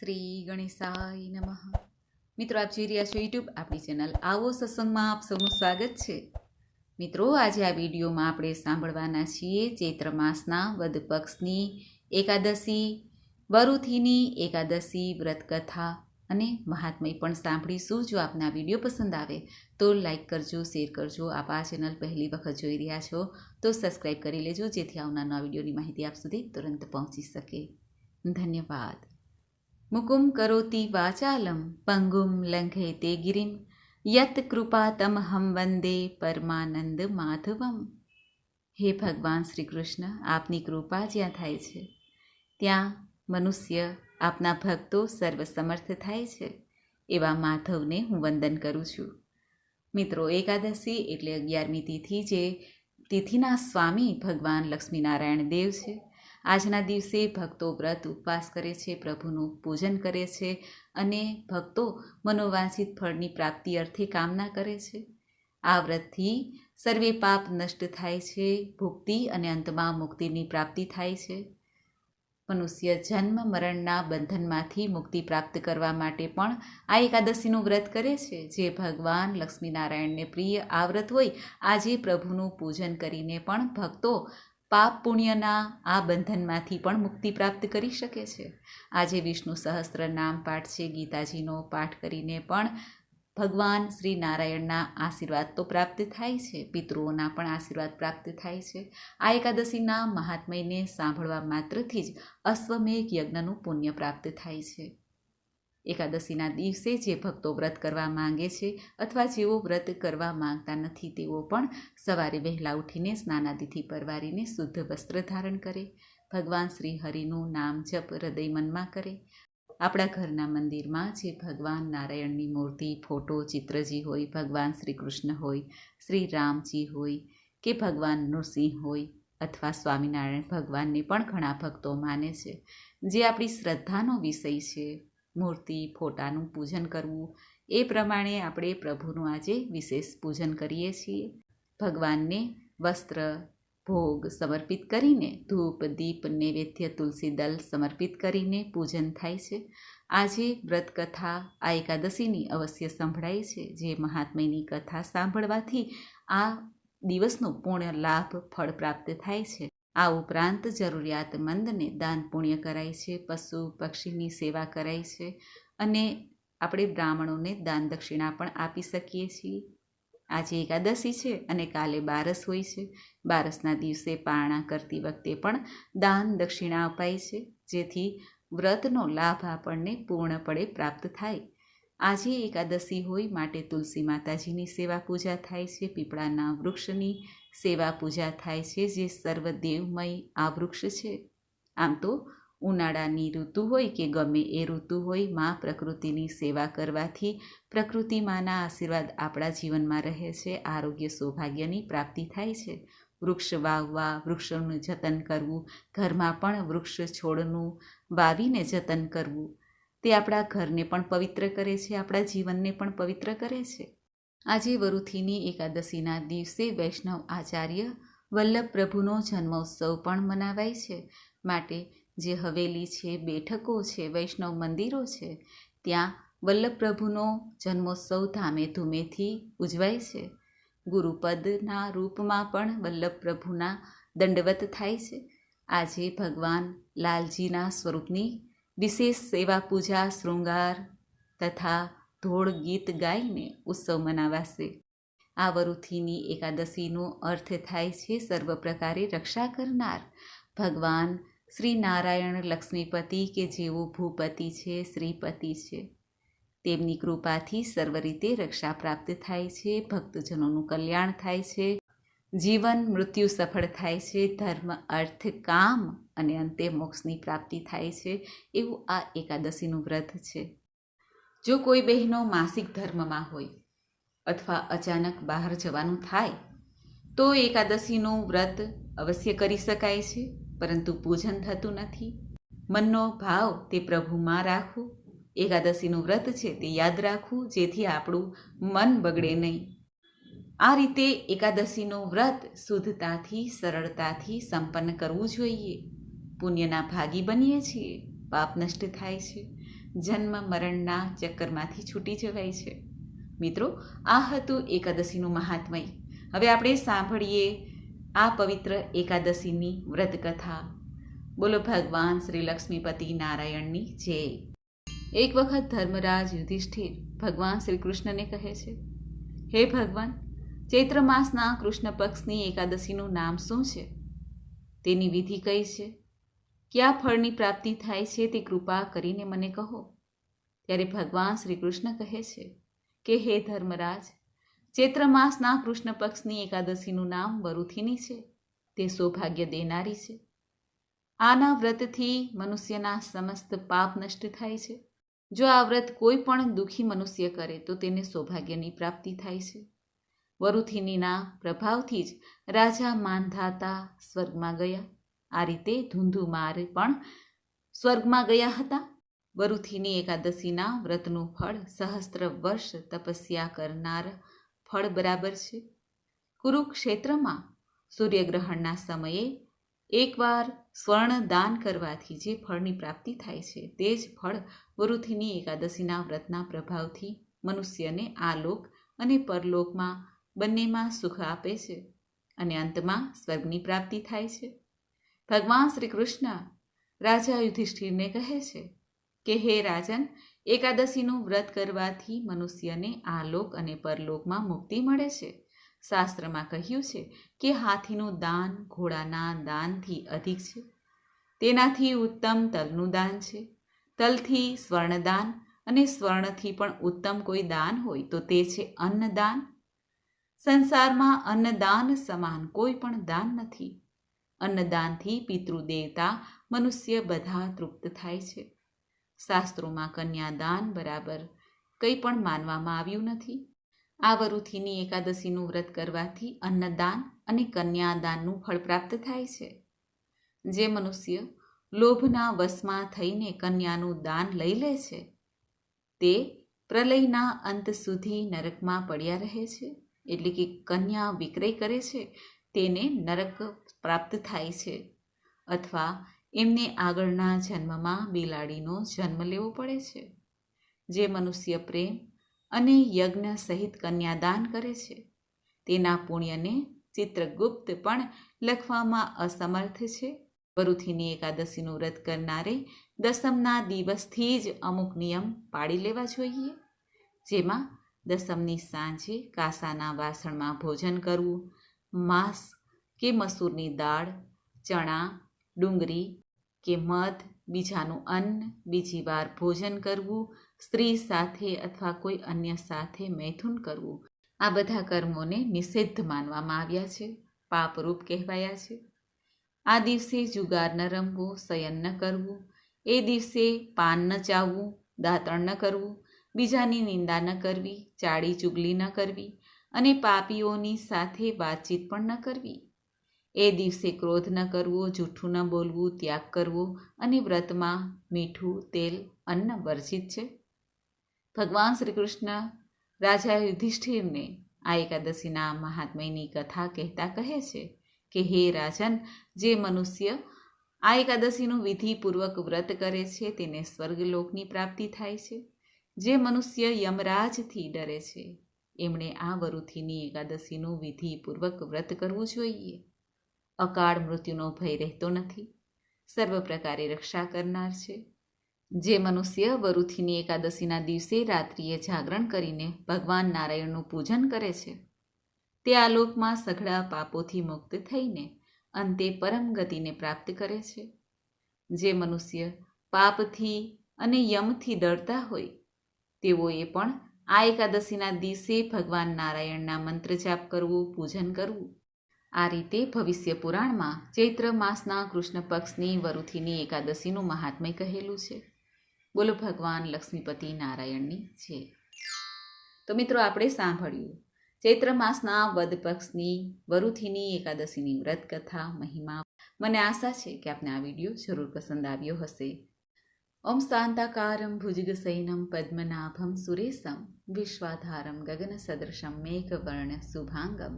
શ્રી ગણેશાય નમઃ. મિત્રો, આપ જોઈ રહ્યા છો યુટ્યુબ આપણી ચેનલ આવો સત્સંગમાં આપ સૌનું સ્વાગત છે. મિત્રો, આજે આ વિડીયોમાં આપણે સાંભળવાના છીએ ચૈત્ર માસના વદ પક્ષની એકાદશી, વરુથીની એકાદશી, વ્રતકથા અને મહાત્મય પણ સાંભળીશું. જો આપને આ વીડિયો પસંદ આવે તો લાઈક કરજો, શેર કરજો. આપ આ ચેનલ પહેલી વખત જોઈ રહ્યા છો તો સબસ્ક્રાઈબ કરી લેજો, જેથી આવનાર નવા વિડીયોની માહિતી આપ સુધી તુરંત પહોંચી શકે. ધન્યવાદ. મુકુમ કરોતિ વાચાલમ પંગુમ લંઘયતે ગિરિમ યત કૃપાતમહમ વંદે પરમાનંદ માધવમ હે ભગવાન શ્રી કૃષ્ણ આપની કૃપા જ્યાં થાય છે ત્યાં મનુષ્ય આપના ભક્તો સર્વસમર્થ થાય છે એવા માધવને હું વંદન કરું છું। મિત્રો, એકાદશી એટલે અગિયારમી તિથિ, જે તિથિના સ્વામી ભગવાન લક્ષ્મીનારાયણ દેવ છે। આજના દિવસે ભક્તો વ્રત ઉપવાસ કરે છે, પ્રભુનું પૂજન કરે છે અને ભક્તો મનોવાંછિત ફળની પ્રાપ્તિ અર્થે કામના કરે છે. આ વ્રતથી સર્વે પાપ નષ્ટ થાય છે, ભુક્તિ અને અંતમાં મુક્તિની પ્રાપ્તિ થાય છે. મનુષ્ય જન્મ, મરણના બંધનમાંથી મુક્તિ પ્રાપ્ત કરવા માટે પણ આ એકાદશીનું વ્રત કરે છે. જે ભગવાન લક્ષ્મીનારાયણને પ્રિય આ વ્રત હોય, આજે પ્રભુનું પૂજન કરીને પણ ભક્તો પાપ પુણ્યના આ બંધનમાંથી પણ મુક્તિ પ્રાપ્ત કરી શકે છે. આજે વિષ્ણુ સહસ્ત્ર નામ પાઠ છે. ગીતાજીનો પાઠ કરીને પણ ભગવાન શ્રી નારાયણના આશીર્વાદ તો પ્રાપ્ત થાય છે. પિતૃઓના પણ આશીર્વાદ પ્રાપ્ત થાય છે. આ એકાદશીના મહાત્મયને સાંભળવા માત્રથી જ અશ્વમેઘ યજ્ઞનું પુણ્ય પ્રાપ્ત થાય છે. એકાદશીના દિવસે જે ભક્તો વ્રત કરવા માંગે છે અથવા જેઓ વ્રત કરવા માંગતા નથી, તેઓ પણ સવારે વહેલા ઉઠીને સ્નાનાદિથી પરવારીને શુદ્ધ વસ્ત્ર ધારણ કરે. ભગવાન શ્રી હરિનું નામ જપ હૃદય મનમાં કરે. આપણા ઘરના મંદિરમાં જે ભગવાન નારાયણની મૂર્તિ, ફોટો, ચિત્રજી હોય, ભગવાન શ્રી કૃષ્ણ હોય, શ્રી રામજી હોય કે ભગવાન નૃસિંહ હોય અથવા સ્વામિનારાયણ ભગવાનને પણ ઘણા ભક્તો માને છે. જે આપણી શ્રદ્ધાનો વિષય છે મૂર્તિ, ફોટાનું પૂજન કરવું, એ પ્રમાણે આપણે પ્રભુનું આજે વિશેષ પૂજન કરીએ છીએ. ભગવાનને વસ્ત્ર, ભોગ સમર્પિત કરીને, ધૂપ, દીપ, નૈવેદ્ય, તુલસી દલ સમર્પિત કરીને પૂજન થાય છે. આજે વ્રત કથા આ એકાદશીની અવશ્ય સંભળાય છે. જે મહાત્મયની કથા સાંભળવાથી આ દિવસનો પૂર્ણ લાભ, ફળ પ્રાપ્ત થાય છે. આ ઉપરાંત જરૂરિયાતમંદને દાન પુણ્ય કરાય છે, પશુ પક્ષીની સેવા કરાય છે અને આપણે બ્રાહ્મણોને દાન દક્ષિણા પણ આપી શકીએ છીએ. આજે એકાદશી છે અને કાલે બારસ હોય છે. બારસના દિવસે પારણા કરતી વખતે પણ દાન દક્ષિણા અપાય છે, જેથી વ્રતનો લાભ આપણને પૂર્ણપણે પ્રાપ્ત થાય. આજે એકાદશી હોય માટે તુલસી માતાજીની સેવા પૂજા થાય છે, પીપળાના વૃક્ષની સેવા પૂજા થાય છે, જે સર્વદેવમય આ વૃક્ષ છે. આમ તો ઉનાળાની ઋતુ હોય કે ગમે એ ઋતુ હોય, માં પ્રકૃતિની સેવા કરવાથી પ્રકૃતિ માના આશીર્વાદ આપણા જીવનમાં રહે છે, આરોગ્ય સૌભાગ્યની પ્રાપ્તિ થાય છે. વૃક્ષ વાવવા, વૃક્ષોનું જતન કરવું, ઘરમાં પણ વૃક્ષ છોડનું વાવીને જતન કરવું તે આપણા ઘરને પણ પવિત્ર કરે છે, આપણા જીવનને પણ પવિત્ર કરે છે. આજે વરુથીની એકાદશીના દિવસે વૈષ્ણવ આચાર્ય વલ્લભ પ્રભુનો જન્મોત્સવ પણ મનાવાય છે. માટે જે હવેલી છે, બેઠકો છે, વૈષ્ણવ મંદિરો છે, ત્યાં વલ્લભ પ્રભુનો જન્મોત્સવ ધામે ધૂમેથી ઉજવાય છે. ગુરુપદના રૂપમાં પણ વલ્લભ પ્રભુના દંડવત થાય છે. આજે ભગવાન લાલજીના સ્વરૂપની વિશેષ સેવા પૂજા, શૃંગાર તથા ધોળ ગીત ગાઈને ઉત્સવ મનાવાશે. આ વરુથીની એકાદશીનો અર્થ થાય છે સર્વ પ્રકારે રક્ષા કરનાર. ભગવાન શ્રી નારાયણ લક્ષ્મીપતિ કે જેઓ ભૂપતિ છે, શ્રીપતિ છે. તેમની કૃપાથી સર્વ રીતે રક્ષા પ્રાપ્ત થાય છે, ભક્તજનોનું કલ્યાણ થાય છે જીવન મૃત્યુ સફળ થાય છે, ધર્મ, અર્થ, કામ અને અંતે મોક્ષની પ્રાપ્તિ થાય છે, એવું આ એકાદશીનું વ્રત છે. જો કોઈ બહેનો માસિક ધર્મમાં હોય અથવા અચાનક બહાર જવાનું થાય, તો એકાદશીનું વ્રત અવશ્ય કરી શકાય છે, પરંતુ પૂજન થતું નથી. મનનો ભાવ તે પ્રભુમાં રાખવું એકાદશીનું વ્રત છે તે યાદ રાખવું, જેથી આપણું મન બગડે નહીં. આ રીતે એકાદશીનું વ્રત શુદ્ધતાથી, સરળતાથી સંપન્ન કરવું જોઈએ. પુણ્યના ભાગી બનીએ છીએ. પાપ નષ્ટ થાય છે. જન્મ મરણના ચક્કરમાંથી છૂટી જવાય છે. મિત્રો, આ હતું એકાદશીનું મહાત્મય. હવે આપણે સાંભળીએ આ પવિત્ર એકાદશીની વ્રત કથા બોલો ભગવાન શ્રી લક્ષ્મીપતિ નારાયણની જય. એક વખત ધર્મરાજ યુધિષ્ઠિર ભગવાન શ્રી કૃષ્ણને કહે છે, હે ભગવાન ચૈત્ર માસના કૃષ્ણ પક્ષની એકાદશીનું નામ શું છે? તેની વિધિ કઈ છે? કયા ફળની પ્રાપ્તિ થાય છે તે કૃપા કરીને મને કહો. ત્યારે ભગવાન શ્રી કૃષ્ણ કહે છે કે, હે ધર્મરાજ, ચૈત્ર માસના કૃષ્ણ પક્ષની એકાદશીનું નામ વરુથિની છે. તે સૌભાગ્ય દેનારી છે. આના વ્રતથી મનુષ્યના સમસ્ત પાપ નષ્ટ થાય છે. જો આ વ્રત કોઈ પણ દુઃખી મનુષ્ય કરે તો તેને સૌભાગ્યની પ્રાપ્તિ થાય છે. વરુથિનીના પ્રભાવથી જ રાજા માનધાતા સ્વર્ગમાં ગયા. આ રીતે ધૂંધુમાર પણ સ્વર્ગમાં ગયા હતા. વરુથિની એકાદશીના વ્રતનું ફળ સહસ્ત્ર વર્ષ તપસ્યા કરનાર ફળ બરાબર છે. કુરુક્ષેત્રમાં સૂર્યગ્રહણના સમયે એકવાર સ્વર્ણ દાન કરવાથી જે ફળની પ્રાપ્તિ થાય છે તે જ ફળ વરુથિની એકાદશીના વ્રતના પ્રભાવથી મનુષ્યને આ લોક અને પરલોકમાં બંનેમાં સુખ આપે છે અને અંતમાં સ્વર્ગની પ્રાપ્તિ થાય છે. ભગવાન શ્રી કૃષ્ણ રાજા યુધિષ્ઠિરને કહે છે કે, હે રાજન, એકાદશીનું વ્રત કરવાથી મનુષ્યને આ લોક અને પરલોકમાં મુક્તિ મળે છે. શાસ્ત્રમાં કહ્યું છે કે, હાથીનું દાન ઘોડાના દાનથી અધિક છે. તેનાથી ઉત્તમ તલનું દાન છે. તલથી સ્વર્ણદાન અને સ્વર્ણથી પણ ઉત્તમ કોઈ દાન હોય તો તે છે અન્નદાન. સંસારમાં અન્નદાન સમાન, કોઈ પણ દાન નથી. અન્નદાનથી પિતૃદેવતા મનુષ્ય બધા તૃપ્ત થાય છે. શાસ્ત્રોમાં કન્યાદાન બરાબર કંઈ પણ માનવામાં આવ્યું નથી. આ વરુથીની એકાદશીનું વ્રત કરવાથી અન્નદાન અને કન્યાદાનનું ફળ પ્રાપ્ત થાય છે. જે મનુષ્ય લોભના વશમાં થઈને કન્યાનું દાન લઈ લે છે, તે પ્રલયના અંત સુધી નરકમાં પડ્યા રહે છે. એટલે કે કન્યા વિક્રય કરે છે, તેને નરક પ્રાપ્ત થાય છે. અથવા એમને આગળના જન્મમાં બિલાડીનો જન્મ લેવો પડે છે, જે મનુષ્ય પ્રેમ અને યજ્ઞ સહિત કન્યાદાન કરે છે. તેના પુણ્યને ચિત્રગુપ્ત પણ લખવામાં અસમર્થ છે. વરુથીની એકાદશીનું વ્રત કરનારે દસમના દિવસથી જ અમુક નિયમ પાડી લેવા જોઈએ, જેમાં દસમની સાંજે કાસાના વાસણમાં ભોજન કરવું, માંસ કે મસૂરની દાળ, ચણા, ડુંગળી કે મધ, બીજાનું અન્ન, બીજી વાર ભોજન કરવું, સ્ત્રી સાથે અથવા કોઈ અન્ય સાથે મૈથુન કરવું, આ બધા કર્મોને નિષિદ્ધ માનવામાં આવ્યા છે, પાપરૂપ કહેવાયા છે. આ દિવસે જુગાર ન રમવું, શયન ન કરવું, એ દિવસે પાન ન ચાવવું, દાંતણ ન કરવું બીજાની નિંદા ન કરવી ચાડી ચુગલી ન કરવી અને પાપીઓની સાથે વાતચીત પણ ન કરવી. એ દિવસે ક્રોધ ન કરવો, જૂઠું ન બોલવું, ત્યાગ કરવો અને વ્રતમાં મીઠું, તેલ, અન્ન વર્જિત છે. ભગવાન શ્રી કૃષ્ણ રાજા યુધિષ્ઠિરને આ એકાદશીના મહાત્મયની કથા કહેતા કહે છે કે, હે રાજન, જે મનુષ્ય આ એકાદશીનું વિધિપૂર્વક વ્રત કરે છે, તેને સ્વર્ગલોકની પ્રાપ્તિ થાય છે. જે મનુષ્ય યમરાજથી ડરે છે, એમણે આ વરુથીની એકાદશીનું વિધિપૂર્વક વ્રત કરવું જોઈએ. અકાળ મૃત્યુનો ભય રહેતો નથી. સર્વ પ્રકારે રક્ષા કરનાર છે. જે મનુષ્ય વરુથીની એકાદશીના દિવસે રાત્રિએ જાગરણ કરીને ભગવાન નારાયણનું પૂજન કરે છે, તે આલોકમાં સઘળા પાપોથી મુક્ત થઈને અંતે પરમ ગતિને પ્રાપ્ત કરે છે. જે મનુષ્ય પાપથી અને યમથી ડરતા હોય તેઓએ પણ આ એકાદશીના દિવસે ભગવાન નારાયણના મંત્ર જાપ કરવું, પૂજન કરવું. આ રીતે ભવિષ્ય પુરાણમાં ચૈત્ર માસના કૃષ્ણ પક્ષની વરુથીની એકાદશીનું મહાત્મય કહેલું છે. બોલો ભગવાન લક્ષ્મીપતિ નારાયણની છે તો મિત્રો, આપણે સાંભળ્યું. ચૈત્ર માસના વદ પક્ષની વરુથીની એકાદશીની વ્રત કથા, મહિમા. મને આશા છે કે આપને આ વીડિયો જરૂર પસંદ આવ્યો હશે. ઓમ શાંતાકારમ ભુજગસૈનમ પદ્મનાભમ સુરેશમ વિશ્વાધારમ ગગનસદૃશમ મેઘવર્ણ શુભાંગમ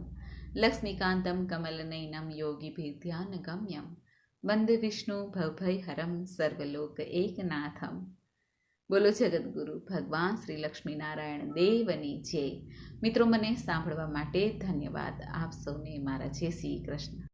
લક્ષ્મીકાંતમ કમલનયનમ યોગીભિર્ધ્યાનગમ્યમ વંદે વિષ્ણુ ભવભયહરમ સર્વલોક એકનાથમ બોલો જગદગુરુ ભગવાન શ્રી લક્ષ્મીનારાયણ દેવની જય મિત્રો મને સાંભળવા માટે ધન્યવાદ. આપ સૌને મારા જય શ્રી કૃષ્ણ.